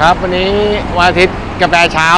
ครับวันนี้วันอาทิตย์กาแฟเช้า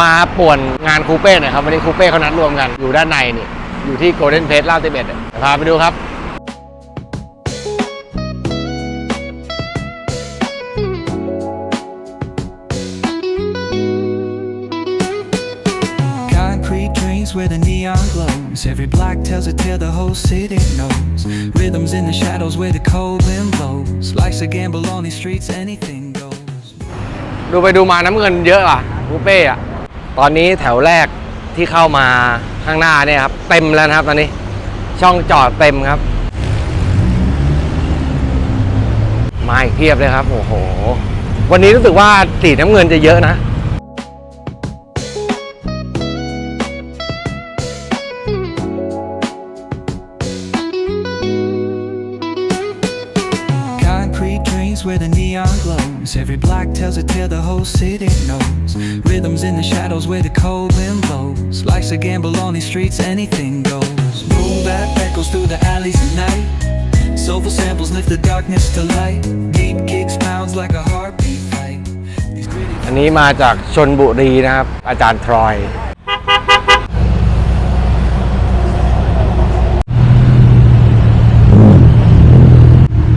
มาป่วนงานคูเป้หน่อยครับวันนี้คูเป้เขานัดรวมกันอยู่ด้านในนี่อยู่ที่โกลเด้นเพสลาดติเบ็ดพาไปดูครับ ดูไปดูมาน้ำเงินเยอะอะคูเป้อะตอนนี้แถวแรกที่เข้ามาข้างหน้าเนี่ยครับเต็มแล้วนะครับตอนนี้ ช่องจอดเต็มครับ มาอีกเพียบเลยครับ โอ้โห วันนี้รู้สึกว่าสีน้ำเงินจะเยอะนะ Every block tells a tale the whole city knows. Rhythms in the shadows where the cold wind blows. Life's a gamble on these streets, anything goes. Boom bap echoes through the alleys at night. Soulful samples lift the darkness to light. Deep kicks pounds like a heartbeat fight. อันนี้มาจากชนบุรีนะครับ อาจารย์ทรอย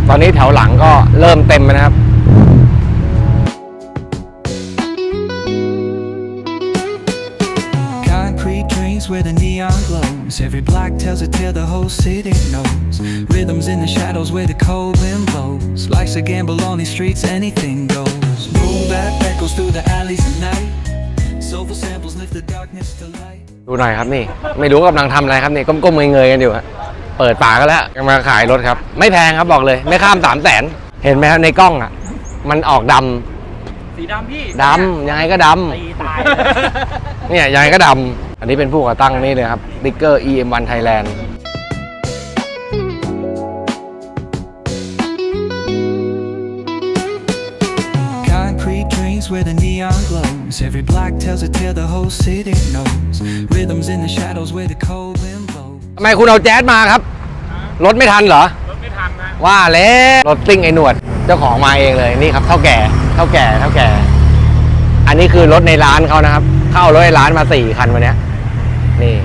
ตอนนี้แถวหลังก็เริ่มเต็มแล้วนะครับ neon glows. Every block tells a tale the whole city knows. Rhythms in the shadows where the cold wind blows. Life's a gamble on these streets, anything goes. Boom bap echoes through the alleys at night. Soulful samples lift the darkness to light. ดูหน่อยครับนี่ ไม่รู้กำลังทำอะไรครับนี่ก้มๆเงยๆกันอยู่ฮะเปิดฝากันแล้วกำลังขายรถครับ ไม่แพงครับบอกเลย ไม่ข้ามสามแสนเห็นไหมครับในกล้องอะ มันออกดำสีดำพี่ดำยังไงก็ดตีตายำเนี่ยยังไงก็ดำอั นนี้เป็นผู้ก่อตั้งนี่เลยครับติ๊กเกอร์ EM1 Thailand Concrete drains where the neon glows. Every block tells a tale the whole city knows. Rhythms in the shadows where the cold wind blows. ทำไมคุณเอาแจ๊สมาครับ รถไม่ทันเหรอ รถไม่ทันนะ ว่าแล้วรถซิ่งไอ้หนวด เจ้าของมาเองเลยนี่ครับเท่าแก่เท่าแก่เท่าแก่ อันนี้คือรถในร้านเขานะครับ เข้ารถในร้านมาสี่คันวันเนี้ย นี่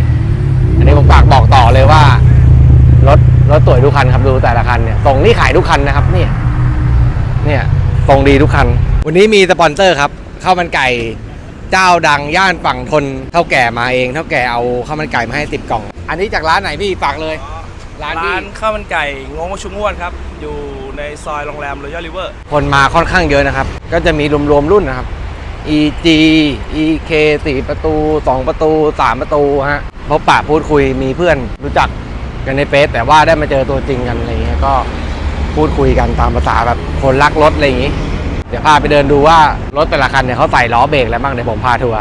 อันนี้ผมฝากบอกต่อเลยว่า รถรถสวยทุกคันครับดูแต่ละคันเนี่ยส่งนี่ขายทุกคันนะครับ เนี่ย เนี่ยส่งดีทุกคัน วันนี้มีสปอนเซอร์ครับข้าวมันไก่เจ้าดังย่านฝั่งทนเท่าแก่มาเองเท่าแก่เอาข้าวมันไก่มาให้ติบกล่อง อันนี้จากร้านไหนพี่ฝากเลย ร้านที่ร้านข้าวมันไก่งงชุงงวดครับ อยู่ในซอยโรงแรมรอยัลริเวอร์คนมาค่อนข้างเยอะนะครับ ก็จะมีรวมๆรุ่นนะครับ EG EK 4 ประตู 2 ประตู 3 ประตูฮะพบปะพูดคุยมีเพื่อนรู้จักกันในเฟซแต่ว่าได้มาเจอตัวจริงกันอะไรเงี้ยก็พูดคุยกันตามภาษาแบบคนรักรถอะไรอย่างงี้ เดี๋ยวพาไปเดินดูว่ารถแต่ละคันเนี่ยเขาใส่ล้อเบรกอะไรบ้างเดี๋ยวผมพาทัวร์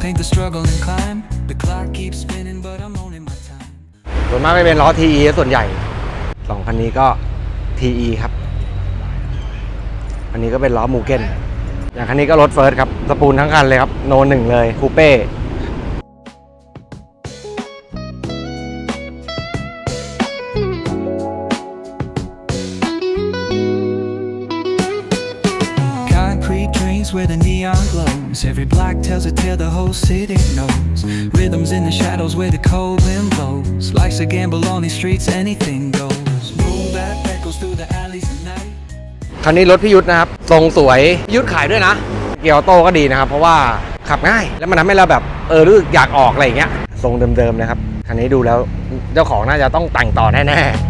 Paint the struggle and climb. The clock keeps spinning, but I'm owning my time. ส่วนมากจะเป็นล้อ TE ส่วนใหญ่สองคันนี้ก็ TE ครับ อันนี้ก็เป็นล้อมูเกนอย่างคันนี้ก็รถเฟิร์สครับ สปูนทั้งคันเลยครับ โนหนึ่งเลย คูเป้ Concrete drains where the neon glows. Every block tells a tale the whole city knows. Rhythms in the shadows where the cold wind blows. Life's a gamble on these streets, anything goes. Boom bap echoes through the alleys at night. คันนี้รถพี่ยุทธนะครับ ทรงสวยพี่ยุทธขายด้วยนะ เกียร์ออโต้ก็ดีนะครับ เพราะว่าขับง่าย แล้วมันทำให้เราแบบเออรู้สึกอยากออกอะไรอย่างเงี้ย ทรงเดิมๆนะครับ คันนี้ดูแล้วเจ้าของน่าจะต้องแต่งต่อแน่ๆ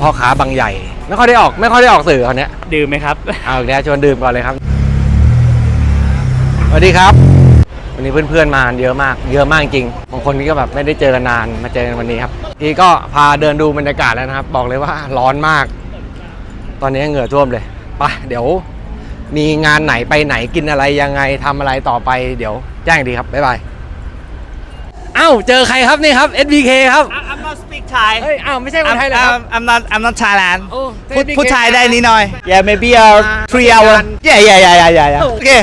พ่อค้าบางใหญ่ ไม่ค่อยได้ออกไม่ค่อยได้ออกสื่อคนเนี้ยดื่มไหมครับ เอาอีกแล้วชวนดื่มก่อนเลยครับสวัสดีครับ วันนี้เพื่อนๆมาเยอะมาก เยอะมากจริงบางคนนี่ก็แบบไม่ได้เจอกันนานมาเจอกันวันนี้ครับทีก็พาเดินดูบรรยากาศแล้วนะครับ บอกเลยว่าร้อนมาก ตอนนี้เหงื่อท่วมเลยไปเดี๋ยว มีงานไหนไปไหนกินอะไรยังไงทำอะไรต่อไป เดี๋ยวแจ้งอีกทีครับบ๊ายบายเอ้าเจอใครครับนี่ครับ SBK ครับ I'm not speak Thai เฮ้ยอ้าวไม่ใช่คน I'm, ไทยเหรอครับ I'm, I'm not I'm not Thailand โอ้ พูด SBK พูดไทยได้นิดหน่อย Yeah maybe uh อ่า three hour ทำงาน Yeah yeah yeah yeah yeah yeah Okay